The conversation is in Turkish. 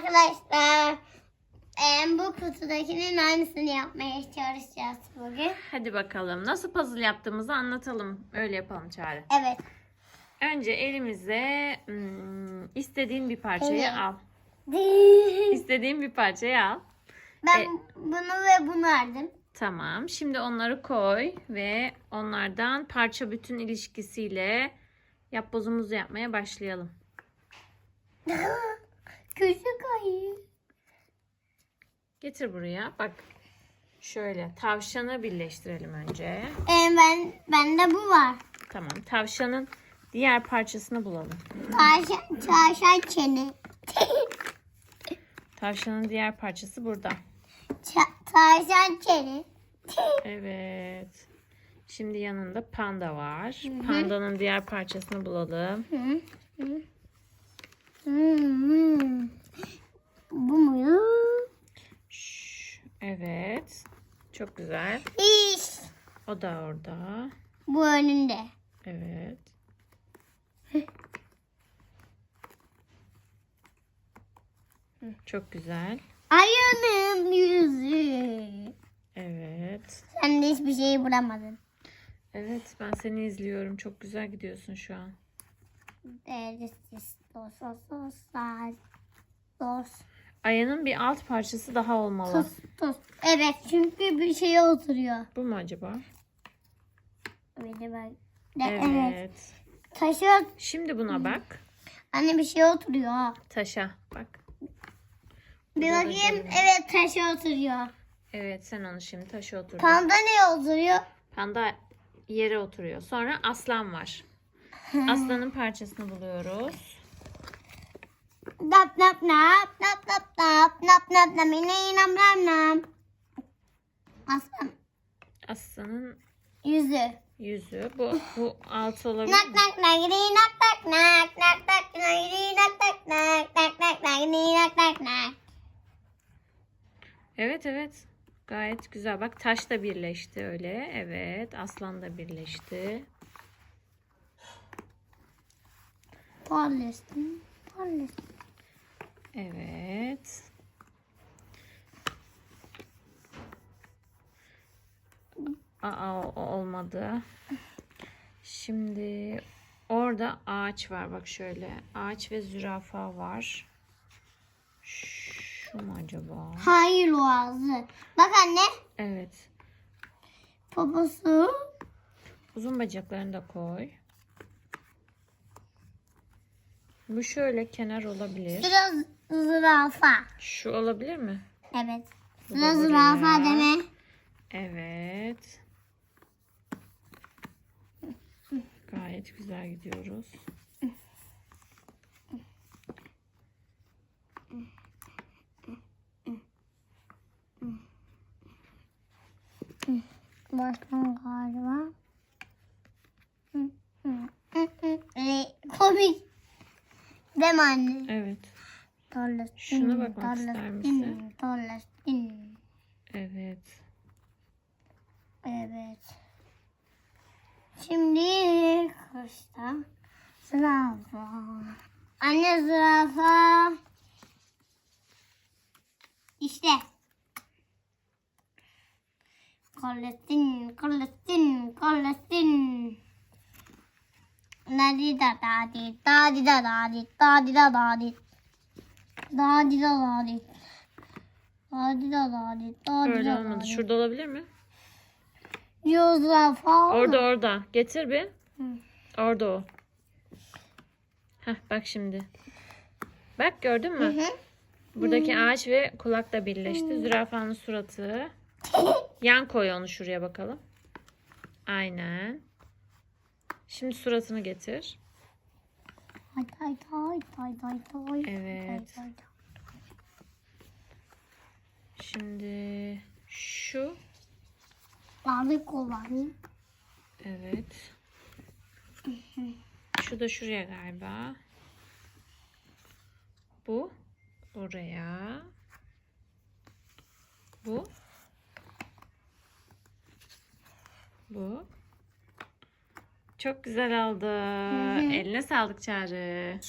arkadaşlar. Em, bu kutudakinin aynısını yapmaya çalışacağız bugün. Hadi bakalım. Nasıl puzzle yaptığımızı anlatalım. Öyle yapalım Çağrı. Evet. Önce elimize hmm, istediğin bir parçayı Evet. al. İstediğin bir parçayı al. ben E- bunu ve bunu aldım. Tamam. Şimdi onları koy ve onlardan parça bütün ilişkisiyle yapbozumuzu yapmaya başlayalım. Küçük ayı. Getir buraya. Bak. Şöyle tavşanı birleştirelim önce. Em, ben bende bu var. Tamam. Tavşanın diğer parçasını bulalım. Tavşan, tavşan çene. Tavşanın diğer parçası burada. Ça- tavşan çene. Evet. Şimdi yanında panda var. Pandanın diğer parçasını bulalım. Hı, hı. Hmm, Bu mu? Şş, Evet. Çok güzel. İş. O da orada. Bu önünde. Evet. Çok güzel. Ayının yüzü. Evet. Sen de hiçbir şey bulamadın. Evet ben seni izliyorum. Çok güzel gidiyorsun şu an. Ayının bir alt parçası daha olmalı. dos, dos. Evet çünkü bir şeye oturuyor. Bu mu acaba? Evet. evet. Taşa, Şimdi buna bak. anne bir şey oturuyor. Taşa bak. Bir Burada bakayım. görünüyor. Evet taşa oturuyor. Evet sen onu şimdi taşa otur. Panda ne oturuyor? Panda yere oturuyor. Sonra aslan var. Aslanın parçasını buluyoruz. Nap nap nap nap nap nap nap nap nap ne nam nam nam. Aslan Aslanın yüzü. yüzü. Bu, bu altı olabilir Nak mi? nak nak gidi nak nak nak nak nak gidi nak nak nak nak nak nak nak nak nak. Evet evet. Gayet güzel. Bak taş da birleşti öyle. Evet. Aslan da birleşti. Palestin. Palestin. Evet. Aa olmadı. Şimdi orada ağaç var bak şöyle. Ağaç ve zürafa var. Şu mu acaba? Hayır o ağzı. Bak anne. Evet. Poposu. Uzun bacaklarını da koy. Bu şöyle kenar olabilir. Sıra zürafa. Şu olabilir mi? Evet. Bu Sıra zürafa deme. Evet. Gayet güzel gidiyoruz. Başkan galiba. Komik. Değil mi anne? Evet. Tarlasın, Şuna bakmak ister tarlasın, misin? tarlasın. Evet. Evet. Şimdi kışta zürafa. Anne zürafa. İşte. Kollesin, kollesin, di da da di da di da da di da di da da di da di da da di da di da da di da di Öyle da da olmadı. di Şurada olabilir mi? Yozla falan. Orada orada. Getir bir. Orada o. Heh bak şimdi. Bak gördün mü? hı. Buradaki ağaç ve kulak da birleşti. Zürafanın suratı. Yan koy onu şuraya bakalım. Aynen. Şimdi suratını getir. Haydi haydi haydi haydi haydi haydi. Evet. Haydi, haydi. Şimdi şu. Balık o. Evet. Şu da şuraya galiba. Bu oraya. Bu. Bu. Çok güzel oldu. Eline sağlık Çağrı.